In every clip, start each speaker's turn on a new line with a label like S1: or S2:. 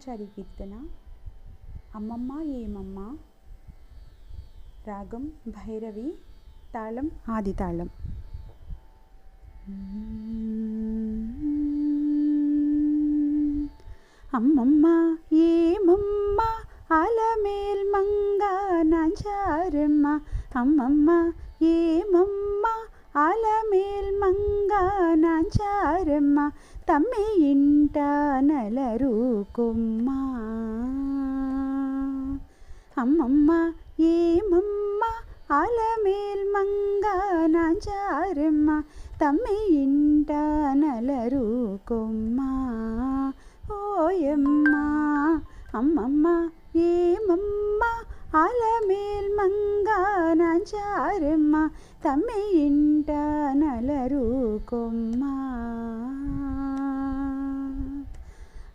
S1: అన్నమాచారి కీర్తన అమ్మమ్మ ఏమమ్మ? రాగం భైరవి తాళం ఆది తాళం. అమ్మమ్మ ఏమమ్మ అలమేల్ మంగ నాంచారమ్మ అమ్మమ్మ ఏమమ్మ అలమేల్ మంగ నాంచారమ్మ తమ్మి ఇంట నలరు కొమ్మ అమ్మమ్మ ఏమమ్మ అలమేల్ మంగనాచారమ్మ తమ్మి ఇంట నలరు కొమ్మ ఓయమ్మ అమ్మమ్మ ఏమమ్మ అల నాంచారమ్మ తమ్మి ఇంట నలరు కొమ్మ.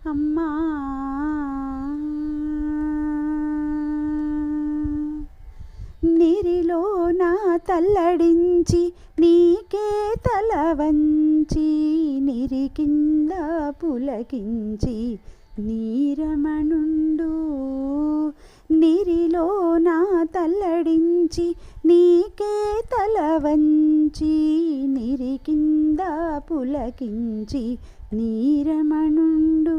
S1: అమ్మా. నీరిలో నా తల్లడించి నీకే తల వంచి నిరి కింద పులకించి నీరమణుండు. నీరిలో నా తల్లడించి తల నిరికింద పులకించి నీరమణుండు.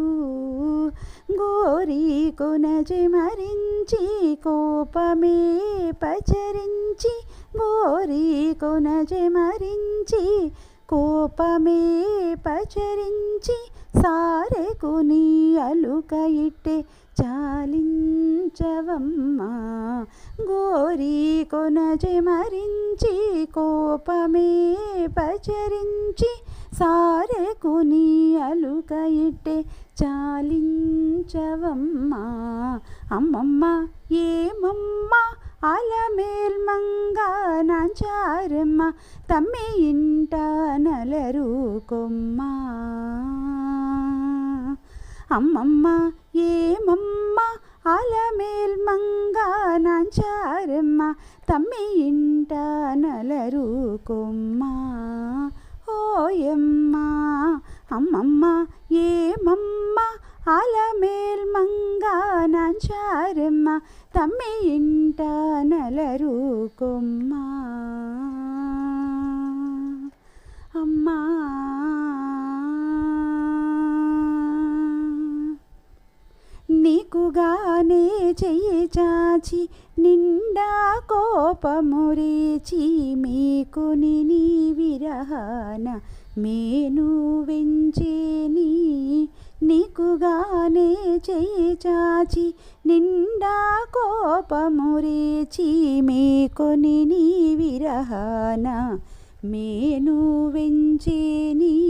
S1: గోరి కొనజి మరించి కోపమే పచరించి గోరి కొనజి మరించి కోపమే పచరించి సారెకు నీ అలుక ఇట్టే చాలించవమ్మా గోరీ కొనజి మరించి కోపమే పచరించి సారెకు నీ అలుక ఇట్టే చాలించవమ్మా. అమ్మమ్మ ఏమమ్మా అలమేల్మంగ నాంచారమ్మ తమ్మి ఇంట నలరు కొమ్మ. అమ్మమ్మ ఏమమ్మ అలమేల్ మంగ నాంచారమ్మ తమ్మి ఇంట నలరు కొమ్మ ఓయమ్మ అమ్మమ్మ ఏమమ్మ అలమేల్ మంగ నాంచారమ్మ తమ్మి ఇంట నలరు కొమ్మ అమ్మా నీకుగానే చెయ్యి చాచి నిండా కోపమురేచి మీకుని నీ విరహాన మేను వెంచేని. నీకుగానే చెయ్యి చాచి నిండా కోపమురేచి మేకొని నీ విరహాన మేను వెంచేని.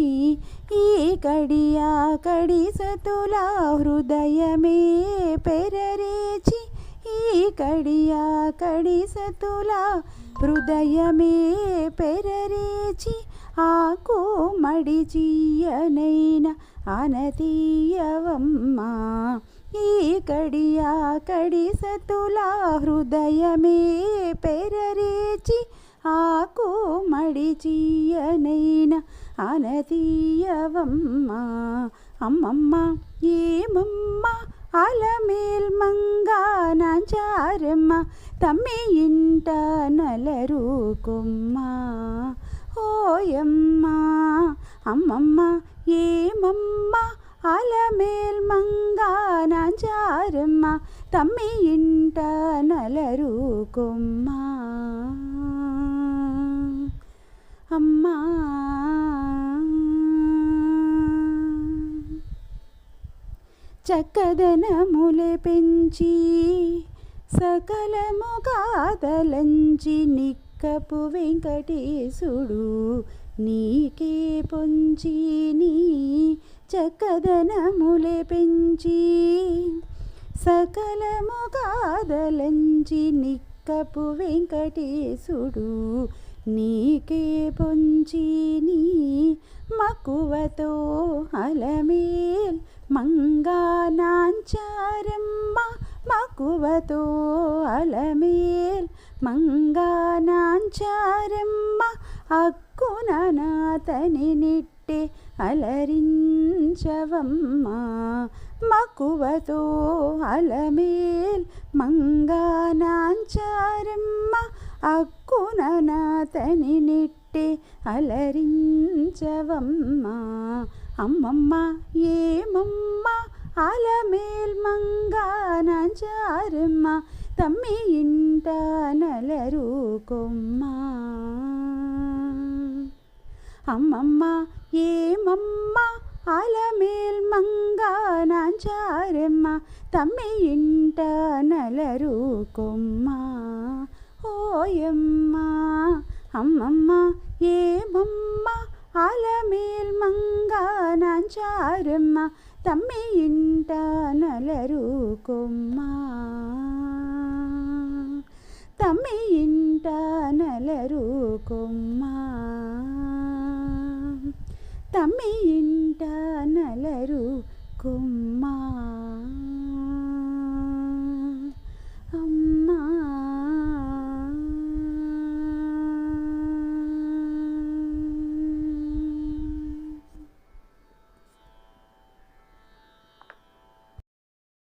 S1: ఈ కడియా కడి సతుల హృదయమే పెరరేచి ఈ కడియా కడి సతుల హృదయమే పెరరేచి ఆకు మడిచియనైన అనతీయవమ్మా. ఈ కడియా కడి సతుల హృదయమే పెరరేచి ఆకు మడిచియనైన అనతీయవమ్మా అమ్మమ్మ ఏమమ్మ? అలమేల్ మంగ తమ్మి ఇంట నలరు కొమ్మ ఓయమ్మ అమ్మమ్మ ఏమమ్మ? అలమేల్ మంగ తమ్మి ఇంట నలరు కొమ్మ చక్కదనములే పెంచి సకలము కాదలంచి నిక్కపు వెంకటేశుడు నీకే పొంచి నీ చక్కదనములే పెంచి సకలము కాదలంచి నిక్కపు వెంకటేశుడు నీకే పొంచి నీ మక్కువతో అలమేల్ మంగానాంచారమ్మ మకువతో అలమేల్. మంగానాంచారమ్మ అక్క అక్కున నాతని నిట్టి అలరించవమ్మా. మక్కువతో అలమేల్. మంగానాంచారమ్మ అక్కున నాతని నిట్టి అలరించవమ్మా. అమ్మమ్మ ఏమమ్మ? అలమేల్ మంగానాంచారమ్మ తమ్మి ఇంట నలరు కొమ్మ అమ్మమ్మ ఏమమ్మ? అలమేల్ మంగానాంచారమ్మ తమ్మి ఇంట నలరు కొమ్మ ఓయమ్మ అమ్మమ్మ ఏమమ్మ అలమేల్ మంగానాంచారమ్మ తమ్మి ఇంట నలరు కొమ్మ తమ్మి ఇంట నలరు కొమ్మ తమ్మి ఇంట నలరు కొమ్మ